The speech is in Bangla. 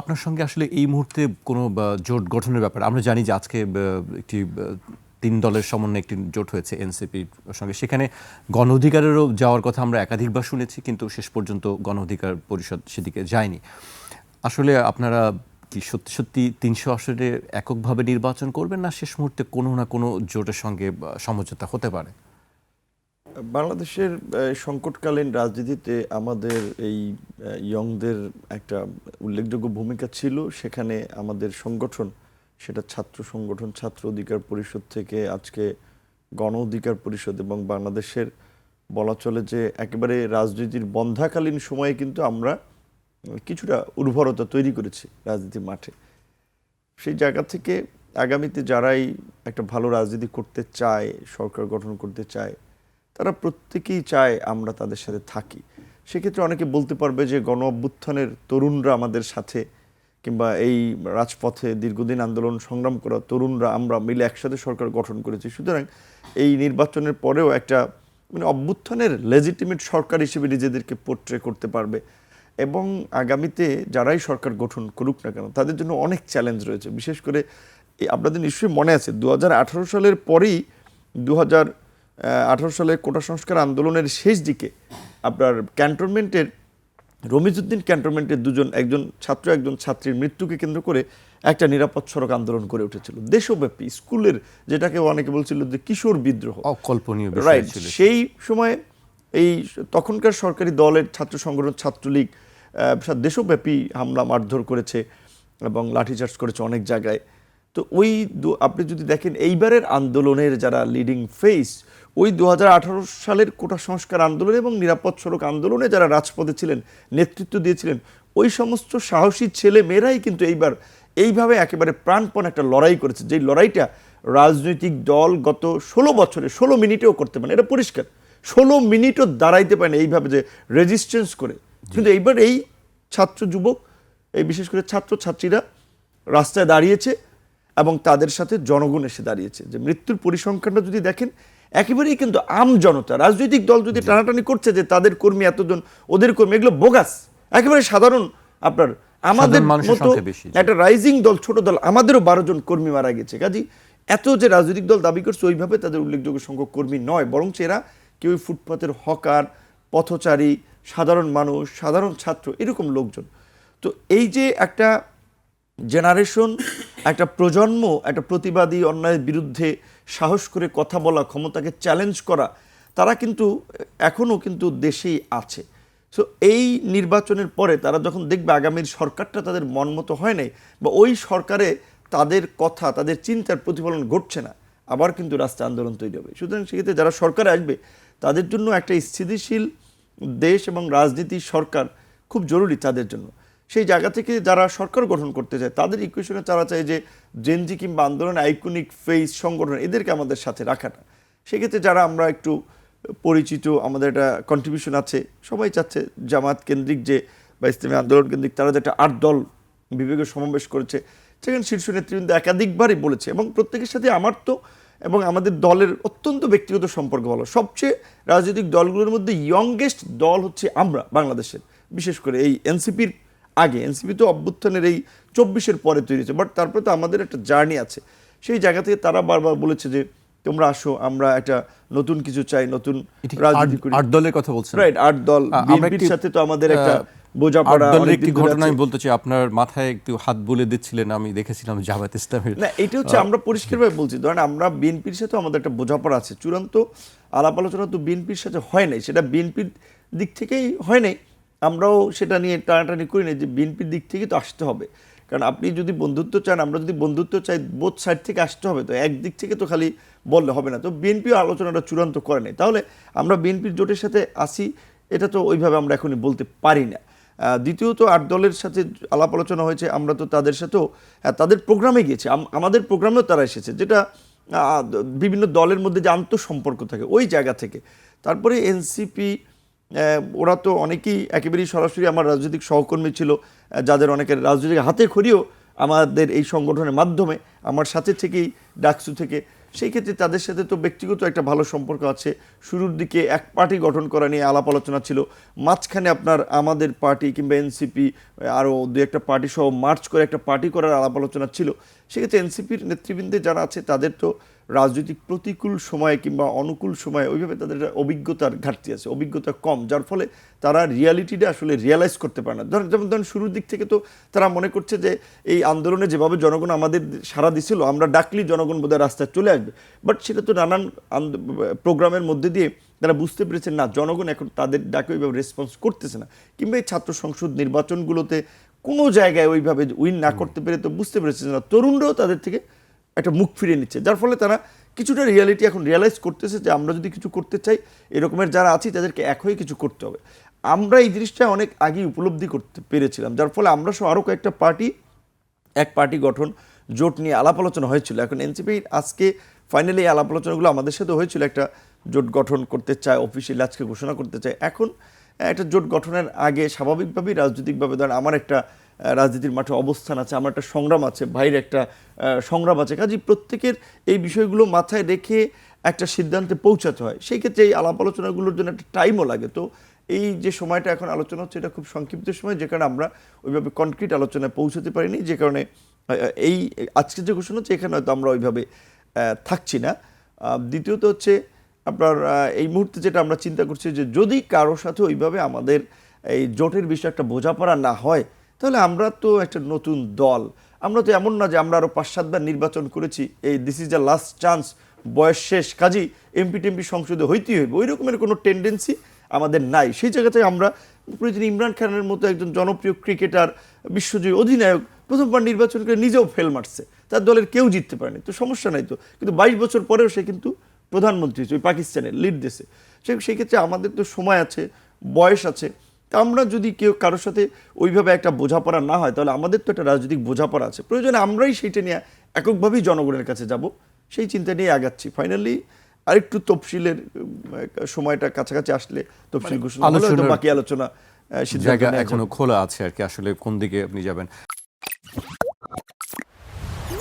আপনার সঙ্গে আসলে এই মুহূর্তে কোনো জোট গঠনের ব্যাপারে, আমরা জানি যে আজকে একটি তিন দলের সমন্বয়ে একটি জোট হয়েছে এনসিপির সঙ্গে। সেখানে গণ অধিকারেরও যাওয়ার কথা আমরা একাধিকবার শুনেছি, কিন্তু শেষ পর্যন্ত গণ অধিকার পরিষদ সেদিকে যায়নি। আসলে আপনারা কি সত্যি সত্যি তিনশো আসনে এককভাবে নির্বাচন করবেন না শেষ মুহূর্তে কোনো না কোনো জোটের সঙ্গে সমঝোতা হতে পারে? বাংলাদেশের সংকটকালীন রাজনীতিতে আমাদের এই ইয়ংদের একটা উল্লেখযোগ্য ভূমিকা ছিল। সেখানে আমাদের সংগঠন, সেটা ছাত্র সংগঠন, ছাত্র অধিকার পরিষদ থেকে আজকে গণ অধিকার পরিষদ এবং বাংলাদেশের বলা চলে যে একেবারে রাজনীতির বন্ধাকালীন সময়ে কিন্তু আমরা কিছুটা উর্বরতা তৈরি করেছি রাজনীতির মাঠে। সেই জায়গা থেকে আগামীতে যারাই একটা ভালো রাজনীতি করতে চায়, সরকার গঠন করতে চায় তারা প্রত্যেকেই চায় আমরা তাদের সাথে থাকি। সেক্ষেত্রে অনেকে বলতে পারবে যে গণ অভ্যুত্থানের তরুণরা আমাদের সাথে কিংবা এই রাজপথে দীর্ঘদিন আন্দোলন সংগ্রাম করা তরুণরা আমরা মিলে একসাথে সরকার গঠন করেছি। সুতরাং এই নির্বাচনের পরেও একটা মানে অভ্যুত্থানের লেজিটিমেট সরকার হিসেবে নিজেদেরকে পোট্রে করতে পারবে। এবং আগামীতে যারাই সরকার গঠন করুক না কেন, তাদের জন্য অনেক চ্যালেঞ্জ রয়েছে। বিশেষ করে আপনাদের নিশ্চয়ই মনে আছে, দু হাজার আঠারো সালের পরেই দু হাজার আঠারো সালে কোটা সংস্কার আন্দোলনের শেষ দিকে আপনার ক্যান্টনমেন্টের রমিজুদ্দিন ক্যান্টনমেন্টের দুজন একজন ছাত্র একজন ছাত্রীর মৃত্যুকে কেন্দ্র করে একটা নিরাপদ সড়ক আন্দোলন করে উঠেছিল। দেশব্যাপী স্কুলের যেটাকে অনেকে বলছিল যে কিশোর বিদ্রোহ। অকল্পনীয় রাইট সেই সময়ে এই তখনকার সরকারি দলের ছাত্র সংগঠন ছাত্রলীগ দেশব্যাপী হামলা মারধর করেছে এবং লাঠিচার্জ করেছে অনেক জায়গায়। তো ওই আপনি যদি দেখেন এইবারের আন্দোলনের যারা লিডিং ফেস ওই দু হাজার আঠারো সালের কোটা সংস্কার আন্দোলন এবং নিরাপদ সড়ক আন্দোলনে যারা রাজপথে ছিলেন, নেতৃত্ব দিয়েছিলেন, ওই সমস্ত সাহসী ছেলে মেয়েরাই কিন্তু এইবার এইভাবে একেবারে প্রাণপণ একটা লড়াই করেছে। যেই লড়াইটা রাজনৈতিক দল গত ষোলো বছরে, ষোলো মিনিটেও করতে পারে এটা পরিষ্কার। ষোলো মিনিটও দাঁড়াইতে পারে এইভাবে যে রেজিস্ট্যান্স করে। কিন্তু এইবার এই ছাত্র যুবক, এই বিশেষ করে ছাত্র ছাত্রীরা রাস্তায় দাঁড়িয়েছে এবং তাদের সাথে জনগণ এসে দাঁড়িয়েছে। যে মৃত্যুর পরিসংখ্যানটা যদি দেখেন একেবারেই কিন্তু আম জনতা রাজনৈতিক দল যদি টানাটানি করছে যে তাদের কর্মী এতজন ওদের কর্মী এগুলো বোগাস। একেবারে সাধারণ আপনার আমাদের মতো। একটা রাইজিং দল ছোট দল আমাদেরও বারো জন কর্মী মারা গেছে। কাজী এত যে রাজনৈতিক দল দাবি করছে ওইভাবে তাদের উল্লেখযোগ্য সংখ্যক কর্মী নয় বরং এরা কেউ ফুটপাতের হকার পথচারী সাধারণ মানুষ সাধারণ ছাত্র এরকম লোকজন। তো এই যে একটা জেনারেশন একটা প্রজন্ম, একটা প্রতিবাদী অন্যায়ের বিরুদ্ধে সাহস করে কথা বলা, ক্ষমতাকে চ্যালেঞ্জ করা, তারা কিন্তু এখনও কিন্তু দেশেই আছে। সো এই নির্বাচনের পরে তারা যখন দেখবে আগামীর সরকারটা তাদের মন মতো হয় নাই, বা ওই সরকারে তাদের কথা, তাদের চিন্তার প্রতিফলন ঘটছে না, আবার কিন্তু রাস্তা আন্দোলন তৈরি হবে। সুতরাং সেক্ষেত্রে যারা সরকারে আসবে, তাদের জন্য একটা স্থিতিশীল দেশ এবং রাজনীতি সরকার খুব জরুরি তাদের জন্য। সেই জায়গা থেকে যারা সরকার গঠন করতে চায়, তাদের ইকুয়েশনে তারা চায় যে জেনজি কিংবা আন্দোলন আইকনিক ফেস সংগঠন এদেরকে আমাদের সাথে রাখাটা। সেক্ষেত্রে যারা আমরা একটু পরিচিত, আমাদের একটা কন্ট্রিবিউশন আছে, সবাই চাচ্ছে জামাত কেন্দ্রিক যে বা ইসলামী আন্দোলন কেন্দ্রিক, তারা যে একটা আট দল বিবেকের সমাবেশ করেছে, সেখানে শীর্ষ নেতৃবৃন্দ একাধিকবারই বলেছে এবং প্রত্যেকের সাথে আমার তো এবং আমাদের দলের অত্যন্ত ব্যক্তিগত সম্পর্ক ভালো। সবচেয়ে রাজনৈতিক দলগুলোর মধ্যে ইয়ংগেস্ট দল হচ্ছে আমরা, বাংলাদেশের। বিশেষ করে এই এনসিপির আগে এনসিপি তো অভ্যুত্থানের এই চব্বিশের পরে তৈরি হয়েছে বাট তারপরে তো আমাদের একটা জার্নি আছে। সেই জায়গা থেকে তারা বারবার বলেছে যে তোমরা আসো আমরা একটা নতুন কিছু চাই নতুন রাজনীতি আট- করি। আট দলের কথা বলছেন? রাইট আট দল। বিএনপির সাথে তো আমাদের একটা বোঝাপড়া দলের একটি ঘটনা আমি বলতে চাই আপনার মাথায় একটু হাত বলে দিচ্ছিলেন আমি দেখেছিলাম জামাত ইসলামের। না এটা হচ্ছে আমরা পরিষ্কারভাবে বলছি ধরেন আমরা বিএনপির সাথে আমাদের একটা বোঝাপড়া আছে চূড়ান্ত আলাপ আলোচনা তো বিএনপির সাথে হয় নাই সেটা বিএনপির দিক থেকেই হয় নাই। আমরাও সেটা নিয়ে টানাটানি করি না যে বিএনপির দিক থেকে তো আসতে হবে। কারণ আপনি যদি বন্ধুত্ব চান, আমরা যদি বন্ধুত্ব চাই বোধ সাইড থেকে আসতে হবে। তো একদিক থেকে তো খালি বললে হবে না। তো বিএনপিও আলোচনাটা চূড়ান্ত করে নাই। তাহলে আমরা বিএনপির জোটের সাথে আসি এটা তো ওইভাবে আমরা এখনই বলতে পারি না। দ্বিতীয়ত আট দলের সাথে আলাপ আলোচনা হয়েছে, আমরা তো তাদের সাথেও তাদের প্রোগ্রামে গিয়েছি। আম- আমাদের প্রোগ্রামেও তারা এসেছে, যেটা বিভিন্ন দলের মধ্যে যে আন্তঃসম্পর্ক থাকে, ওই জায়গা থেকে। তারপরে এনসিপি ওরা তো অনেকেই একেবারেই সরাসরি আমার রাজনৈতিক সহকর্মী ছিল যাদের অনেকের রাজনৈতিক হাতে খড়িও আমাদের এই সংগঠনের মাধ্যমে, আমার সাথে থেকেই ডাকসু থেকে। সেই ক্ষেত্রে তাদের সাথে তো ব্যক্তিগত একটা ভালো সম্পর্ক আছে। শুরুর দিকে এক পার্টি গঠন করা নিয়ে আলাপ আলোচনা ছিল। মাঝখানে আপনার আমাদের পার্টি কিংবা এনসিপি আরও দু একটা পার্টি সহ মার্চ করে একটা পার্টি করার আলাপ আলোচনা ছিল। সেক্ষেত্রে এনসিপির নেতৃবৃন্দে যারা আছে, তাদের তো রাজনৈতিক প্রতিকূল সময়ে কিংবা অনুকূল সময়ে ওইভাবে তাদের অভিজ্ঞতার ঘাটতি আছে, অভিজ্ঞতা কম, যার ফলে তারা রিয়ালিটিটা আসলে রিয়ালাইজ করতে পারে না। ধরেন, যেমন ধরেন শুরুর দিক থেকে তো তারা মনে করছে যে এই আন্দোলনে যেভাবে জনগণ আমাদের সারা দিছিল, আমরা ডাকলি জনগণ বোধহয় রাস্তায় চলে আসবে। বাট সেটা তো নানান প্রোগ্রামের মধ্যে দিয়ে তারা বুঝতে পেরেছেন না, জনগণ এখন তাদের ডাকে ওইভাবে রেসপন্স করতেছে না। কিংবা এই ছাত্র সংসদ নির্বাচনগুলোতে কোনো জায়গায় ওইভাবে উইন না করতে পেরে তো বুঝতে পেরেছে না, তরুণরাও তাদের থেকে একটা মুখ ফিরিয়ে নিচ্ছে। যার ফলে তারা কিছুটা রিয়ালিটি এখন রিয়ালাইজ করতেছে যে আমরা যদি কিছু করতে চাই, এরকমের যারা আছি তাদেরকে এক হয়ে কিছু করতে হবে। আমরা এই জিনিসটা অনেক আগেই উপলব্ধি করতে পেরেছিলাম। যার ফলে আমরা সহ আরও কয়েকটা পার্টি এক পার্টি গঠন, জোট নিয়ে আলাপ আলোচনা হয়েছিল। এখন এনসিপি আজকে ফাইনালি এই আলাপ আলোচনাগুলো আমাদের সাথে হয়েছিল। একটা জোট গঠন করতে চায় অফিসিয়ালি আজকে ঘোষণা করতে চায়। এখন একটা জোট গঠনের আগে স্বাভাবিকভাবেই, রাজনৈতিকভাবে ধরেন আমার একটা রাজনীতির মাঠে অবস্থান আছে, আমার একটা সংগ্রাম আছে, ভাইয়ের একটা সংগ্রাম আছে। কাজে প্রত্যেকের এই বিষয়গুলো মাথায় রেখে একটা সিদ্ধান্তে পৌঁছাতে হয়। সেই ক্ষেত্রে এই আলাপ আলোচনাগুলোর জন্য একটা টাইমও লাগে। তো এই যে সময়টা এখন আলোচনা হচ্ছে, এটা খুব সংক্ষিপ্ত সময়, যে কারণে আমরা ওইভাবে কনক্রিট আলোচনায় পৌঁছাতে পারিনি। যে কারণে এই, আজকে যে ঘোষণা হচ্ছে, এখানে হয়তো আমরা ওইভাবে থাকছি না। দ্বিতীয়ত হচ্ছে আপনার এই মুহূর্তে যেটা আমরা চিন্তা করছি যে যদি কারোর সাথে ওইভাবে আমাদের এই জোটের বিষয়ে একটা বোঝাপড়া না হয় তাহলে আমরা তো একটা নতুন দল। আমরা তো এমন না যে আমরা আরও পাঁচ সাতবার নির্বাচন করেছি, এই this is the last chance বয়স শেষ। কাজী এমপি টেমপি সংসদে হইতেই হইবে। ওই রকমের কোনো টেন্ডেন্সি আমাদের নাই। সেই জায়গাতে আমরা প্রতিদিন ইমরান খানের মতো একজন জনপ্রিয় ক্রিকেটার বিশ্বজয়ী অধিনায়ক প্রথমবার নির্বাচন করে নিজেও ফেল মারছে। তার দলের কেউ জিততে পারেনি। তো সমস্যা নাই তো। কিন্তু বাইশ বছর পরেও সে কিন্তু প্রধানমন্ত্রী হয়েছে, ওই পাকিস্তানের লিড দেশে সে সেই ক্ষেত্রে আমাদের তো সময় আছে, বয়স আছে। তা আমরা যদি কেউ কারোর সাথে ওইভাবে একটা বোঝাপড়া না হয় তাহলে আমাদের তো একটা রাজনৈতিক বোঝাপড়া আছে। প্রয়োজনে আমরাই সেইটা নিয়ে এককভাবেই জনগণের কাছে যাব। সেই চিন্তা নিয়ে আগাচ্ছি। ফাইনালি আরেকটু তফসিলের সময়টা কাছাকাছি আসলে তফসিল ঘোষণা হলে বাকি আলোচনা জায়গা এখনও খোলা আছে আর কি। আসলে কোন দিকে আপনি যাবেন?